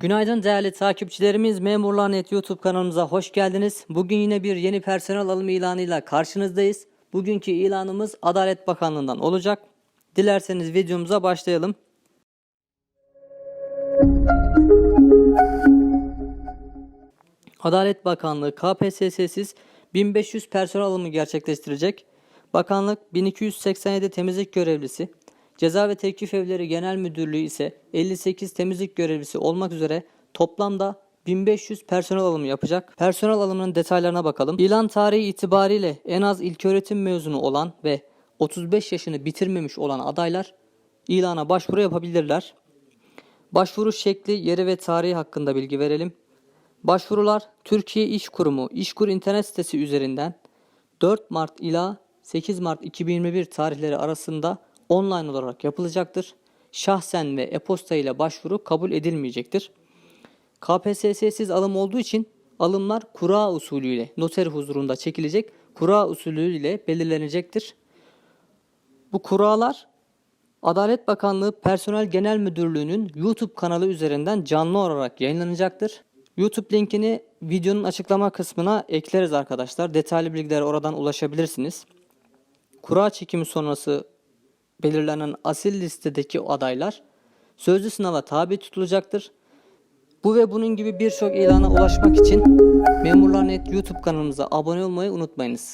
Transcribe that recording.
Günaydın değerli takipçilerimiz. Memurlar.net YouTube kanalımıza hoş geldiniz. Bugün yine bir yeni personel alımı ilanıyla karşınızdayız. Bugünkü ilanımız Adalet Bakanlığı'ndan olacak. Dilerseniz videomuza başlayalım. Adalet Bakanlığı KPSS'siz 1500 personel alımı gerçekleştirecek. Bakanlık 1287 temizlik görevlisi, Ceza ve Tevkif Evleri Genel Müdürlüğü ise 58 temizlik görevlisi olmak üzere toplamda 1500 personel alımı yapacak. Personel alımının detaylarına bakalım. İlan tarihi itibariyle en az ilköğretim mezunu olan ve 35 yaşını bitirmemiş olan adaylar ilana başvuru yapabilirler. Başvuru şekli, yeri ve tarihi hakkında bilgi verelim. Başvurular Türkiye İş Kurumu İşkur internet sitesi üzerinden 4 Mart ila 8 Mart 2021 tarihleri arasında online olarak yapılacaktır. Şahsen ve e-posta ile başvuru kabul edilmeyecektir. KPSS'siz alım olduğu için alımlar kura usulüyle noter huzurunda çekilecek. Kura usulüyle belirlenecektir. Bu kuralar Adalet Bakanlığı Personel Genel Müdürlüğü'nün YouTube kanalı üzerinden canlı olarak yayınlanacaktır. YouTube linkini videonun açıklama kısmına ekleriz arkadaşlar. Detaylı bilgilere oradan ulaşabilirsiniz. Kura çekimi sonrası belirlenen asil listedeki adaylar sözlü sınava tabi tutulacaktır. Bu ve bunun gibi birçok ilana ulaşmak için Memurlar.net YouTube kanalımıza abone olmayı unutmayınız.